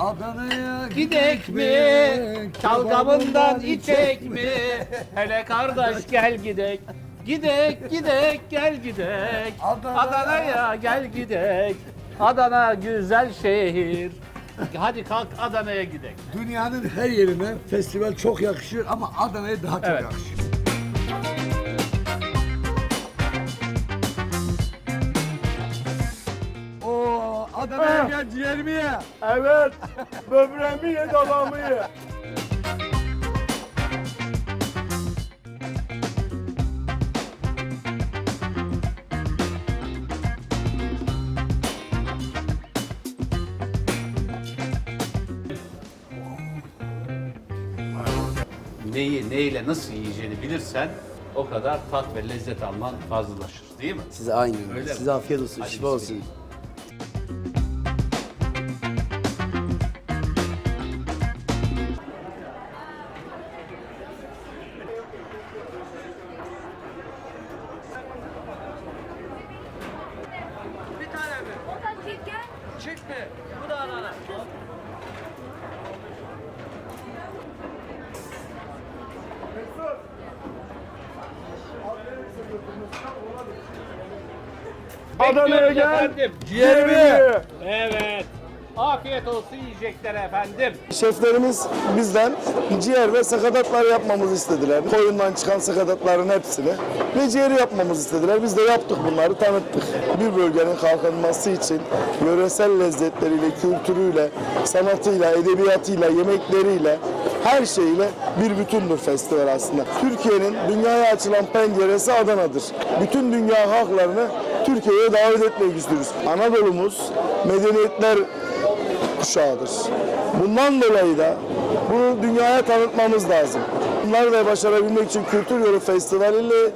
Adana'ya Gidek mi? Çalgamından içek mi? Hele kardeş gel gidek. Gidek gidek gel gidek. Adana. Adana'ya gel gidek. Adana güzel şehir. Hadi kalk Adana'ya gidek. Dünyanın her yerine festival çok yakışır ama Adana'ya daha çok Evet. yakışır. Adana'ya gel ciğerimi ye. Evet. Böbreğimi ye dalağımı ye. Neyi neyle nasıl yiyeceğini bilirsen o kadar tat ve lezzet alman fazlalaşır değil mi? Size aynı. Öyle mi? Size afiyet olsun, Hadi şifa olsun. Bismillah. Adana'ya gel. Ciğerimi. Evet. Afiyet olsun yiyecekler efendim. Şeflerimiz bizden ciğer ve sakatatlar yapmamızı istediler. Koyundan çıkan sakatatların hepsini ve ciğeri yapmamızı istediler. Biz de yaptık bunları, tanıttık. Bir bölgenin kalkınması için yöresel lezzetleriyle, kültürüyle, sanatıyla, edebiyatıyla, yemekleriyle, her şeyle bir bütündür festival aslında. Türkiye'nin dünyaya açılan penceresi Adana'dır. Bütün dünya halklarını Türkiye'ye davet etmek istiyoruz. Anadolu'muz medeniyetler kuşağıdır. Bundan dolayı da bunu dünyaya tanıtmamız lazım. Bunları da başarabilmek için Kültür Yolu Festivali ile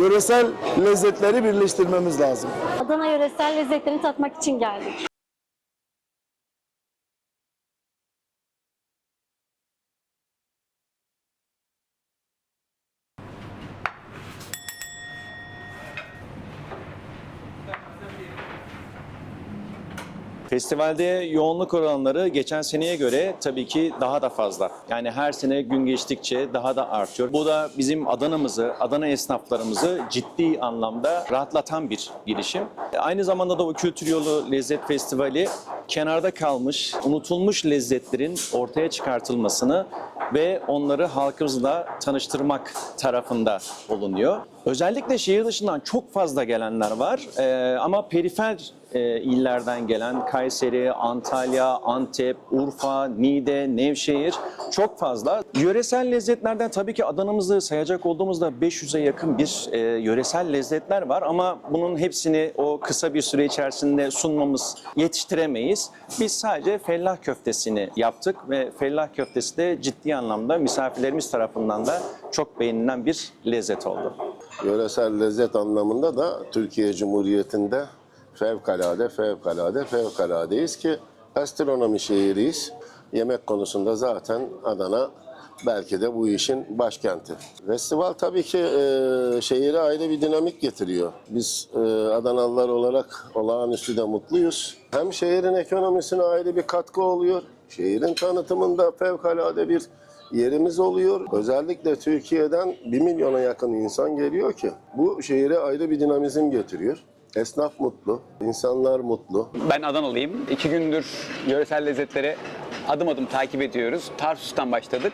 yöresel lezzetleri birleştirmemiz lazım. Adana yöresel lezzetlerini tatmak için geldik. Festivalde yoğunluk oranları geçen seneye göre tabii ki daha da fazla. Yani her sene gün geçtikçe daha da artıyor. Bu da bizim Adana'mızı, Adana esnaflarımızı ciddi anlamda rahatlatan bir girişim. Aynı zamanda da bu Kültür Yolu Lezzet Festivali kenarda kalmış, unutulmuş lezzetlerin ortaya çıkartılmasını ve onları halkımızla tanıştırmak tarafında bulunuyor. Özellikle şehir dışından çok fazla gelenler var Ee, ama perifer e, illerden gelen Kayseri, Antalya, Antep, Urfa, Niğde, Nevşehir çok fazla. Yöresel lezzetlerden tabii ki Adana'mızı sayacak olduğumuzda 500'e yakın bir e, yöresel lezzetler var ama bunun hepsini o kısa bir süre içerisinde sunmamız yetiştiremeyiz. Biz sadece fellah köftesini yaptık ve fellah köftesi de ciddi anlamda misafirlerimiz tarafından da çok beğenilen bir lezzet oldu. Yöresel lezzet anlamında da Türkiye Cumhuriyeti'nde fevkalade, fevkalade, fevkaladeyiz ki gastronomi şehriyiz. Yemek konusunda zaten Adana belki de bu işin başkenti. Festival tabii ki e, şehire ayrı bir dinamik getiriyor. Biz e, Adanalılar olarak olağanüstü de mutluyuz. Hem şehrin ekonomisine ayrı bir katkı oluyor. Şehrin tanıtımında fevkalade bir yerimiz oluyor. Özellikle Türkiye'den 1 milyona yakın insan geliyor ki bu şehire ayrı bir dinamizm getiriyor. Esnaf mutlu, insanlar mutlu. Ben Adanalıyım. İki gündür yöresel lezzetleri adım adım takip ediyoruz. Tarsus'tan başladık.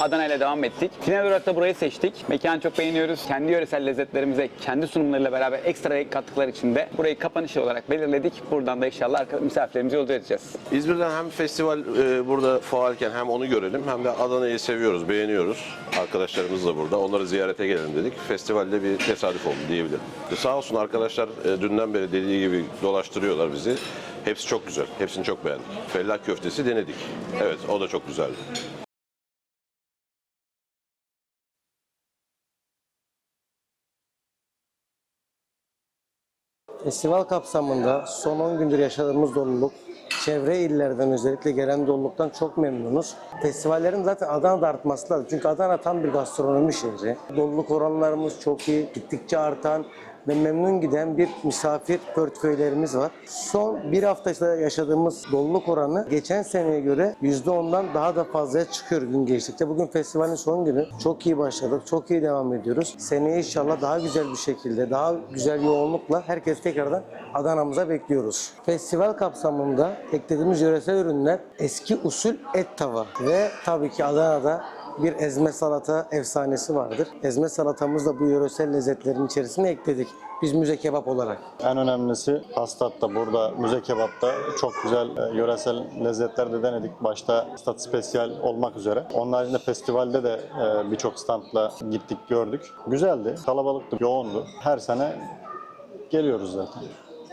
Adana ile devam ettik. Final olarak da burayı seçtik. Mekanı çok beğeniyoruz. Kendi yöresel lezzetlerimize, kendi sunumlarıyla beraber ekstra kattıkları için de burayı kapanış olarak belirledik. Buradan da inşallah misafirlerimize yolcu edeceğiz. İzmir'den hem festival e, burada faalken hem onu görelim hem de Adana'yı seviyoruz, beğeniyoruz. Arkadaşlarımız da burada. Onları ziyarete gelelim dedik. Festivalde bir tesadüf oldu diyebilirim. E, sağ olsun arkadaşlar e, dünden beri dediği gibi dolaştırıyorlar bizi. Hepsi çok güzel. Hepsini çok beğendim. Fellah köftesi denedik. Evet o da çok güzeldi. Festival kapsamında son 10 gündür yaşadığımız doluluk, çevre illerden özellikle gelen doluluktan çok memnunuz. Festivallerin zaten Adana'da artması lazım. Çünkü Adana tam bir gastronomi şehri. Doluluk oranlarımız çok iyi. Gittikçe artan ve memnun giden bir misafir portföylerimiz var. Son bir hafta yaşadığımız doluluk oranı geçen seneye göre %10'dan daha da fazlaya çıkıyor gün geçtikçe. Bugün festivalin son günü. Çok iyi başladık, çok iyi devam ediyoruz. Seneye inşallah daha güzel bir şekilde, daha güzel yoğunlukla herkes tekrardan Adana'mıza bekliyoruz. Festival kapsamında eklediğimiz yöresel ürünler eski usul et tava ve tabii ki Adana'da bir ezme salata efsanesi vardır. Ezme salatamızı da bu yöresel lezzetlerin içerisine ekledik. Biz müze kebap olarak. En önemlisi Hastat'ta burada müze kebapta çok güzel e, yöresel lezzetler de denedik. Başta Hastat Spesiyal olmak üzere. Onun haricinde festivalde de e, birçok standla gittik gördük. Güzeldi, kalabalıktı, yoğundu. Her sene geliyoruz zaten.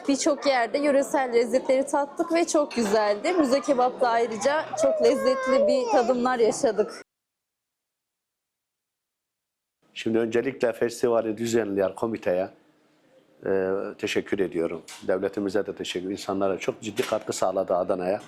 Birçok yerde yöresel lezzetleri tattık ve çok güzeldi. Müze kebapta ayrıca çok lezzetli bir tadımlar yaşadık. Şimdi öncelikle festivali düzenleyen komiteye e, teşekkür ediyorum. Devletimize de teşekkür İnsanlara çok ciddi katkı sağladı Adana'ya.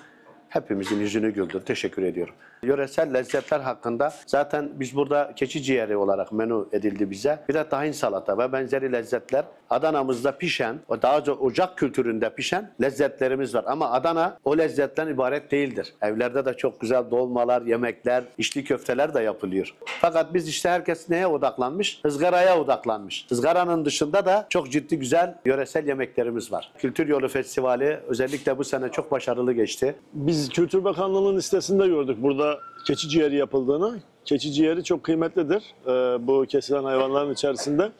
Hepimizin yüzünü güldür. Teşekkür ediyorum. Yöresel lezzetler hakkında zaten biz burada keçi ciğeri olarak menü edildi bize. Bir de tahin salata ve benzeri lezzetler Adana'mızda pişen, daha çok ocak kültüründe pişen lezzetlerimiz var. Ama Adana o lezzetten ibaret değildir. Evlerde de çok güzel dolmalar, yemekler, içli köfteler de yapılıyor. Fakat biz işte herkes neye odaklanmış? Izgaraya odaklanmış. Izgaranın dışında da çok ciddi güzel yöresel yemeklerimiz var. Kültür Yolu Festivali özellikle bu sene çok başarılı geçti. Biz Kültür Bakanlığı'nın listesinde gördük burada keçi ciğeri yapıldığını. Keçi ciğeri çok kıymetlidir ee, bu kesilen hayvanların içerisinde.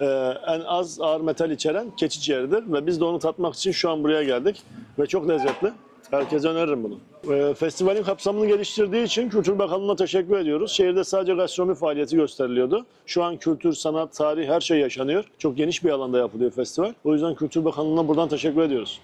Ee, en az ağır metal içeren keçi ciğeridir ve biz de onu tatmak için şu an buraya geldik ve çok lezzetli. Herkese öneririm bunu. Ee, festivalin kapsamını geliştirdiği için Kültür Bakanlığı'na teşekkür ediyoruz. Şehirde sadece gastronomi faaliyeti gösteriliyordu. Şu an kültür, sanat, tarih her şey yaşanıyor. Çok geniş bir alanda yapılıyor festival. O yüzden Kültür Bakanlığı'na buradan teşekkür ediyoruz.